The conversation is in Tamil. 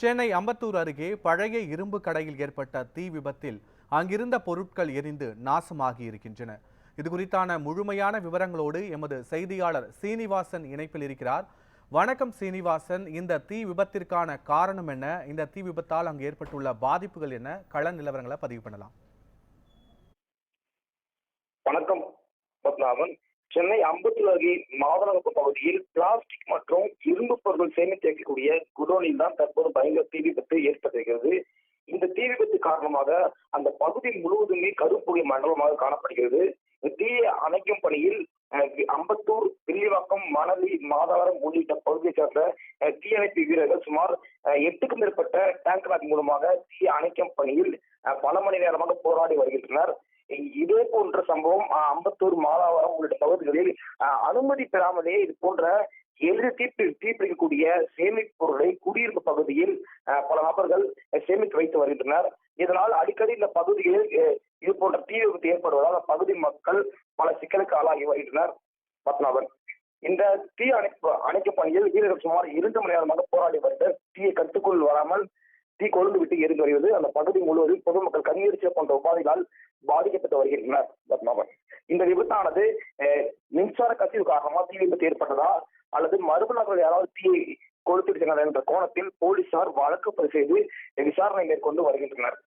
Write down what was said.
சென்னை அம்பத்தூர் அருகே பழைய இரும்பு கடையில் ஏற்பட்ட தீ விபத்தில் அங்கிருந்த பொருட்கள் எரிந்து நாசமாகி இருக்கின்றன. இது குறித்தான முழுமையான விவரங்களோடு எமது செய்தியாளர் சீனிவாசன் இணைப்பில் இருக்கிறார். வணக்கம் சீனிவாசன். இந்த தீ விபத்திற்கான காரணம் என்ன? இந்த தீ விபத்தால் அங்கு ஏற்பட்டுள்ள பாதிப்புகள் என்ன? கள நிலவரங்களை பதிவு பண்ணலாம். வணக்கம் சென்னை அம்பத்தூர் அருகே மாதனகுப்பம் பகுதியில் பிளாஸ்டிக் மற்றும் அவர்கள் சேமித்து வைக்கக்கூடிய குடோனில் தான் தற்போது பயங்கர தீ விபத்து ஏற்பட்டிருக்கிறது. இந்த தீ விபத்து காரணமாக அந்த பகுதி முழுவதுமே கருப்புகை மண்டலமாக காணப்படுகிறது. தீயை அணைக்கும் பணியில் அம்பத்தூர் வில்லிவாக்கம் மணலி மாதவரம் உள்ளிட்ட பகுதியை சேர்ந்த தீயணைப்பு வீரர்கள் சுமார் எட்டுக்கும் மேற்பட்ட டேங்கர் மூலமாக தீயை அணைக்கும் பணியில் பல மணி நேரமாக போராடி வருகின்றனர். இதே போன்ற சம்பவம் அம்பத்தூர் மாதாவரம் உள்ளிட்ட பகுதிகளில் அனுமதி பெறாமலே இது போன்ற எளிதில் தீப்பி தீப்பிடிக்கக்கூடிய சேமிப்பு பொருளை குடியிருப்பு பகுதியில் அஹ், பல நபர்கள் சேமித்து வைத்து வருகின்றனர். இதனால் அடிக்கடி இந்த பகுதியில் இது போன்ற தீ விபத்து ஏற்படுவதால் அப்பகுதி மக்கள் பல சிக்கலுக்கு ஆளாகி வருகின்றனர். பத்மநாபன் இந்த தீ அணைப்பு அணைக்கும் பணியில் வீரர்கள் சுமார் இரண்டு மணி நேரமாக போராடி வருகிற தீயை கட்டுக்குள் வராமல் தீ கொழுந்து விட்டு எரிந்து வருகிறது. அந்த பகுதி முழுவதும் பொதுமக்கள் கண்ணீரிச்சல் போன்ற உபாதைகளால் பாதிக்கப்பட்டு வருகின்றனர் பத்மநாபன். இந்த விபத்தானது அஹ், மின்சார கசிவு காரணமாக தீ விபத்து ஏற்பட்டதா? அல்லது மர்ம நபர்கள் யாராவது தீயை கொளுத்திருக்கிறார் என்ற கோணத்தில் போலீசார் வழக்கு பதிவு செய்து விசாரணை மேற்கொண்டு வருகின்றனர்.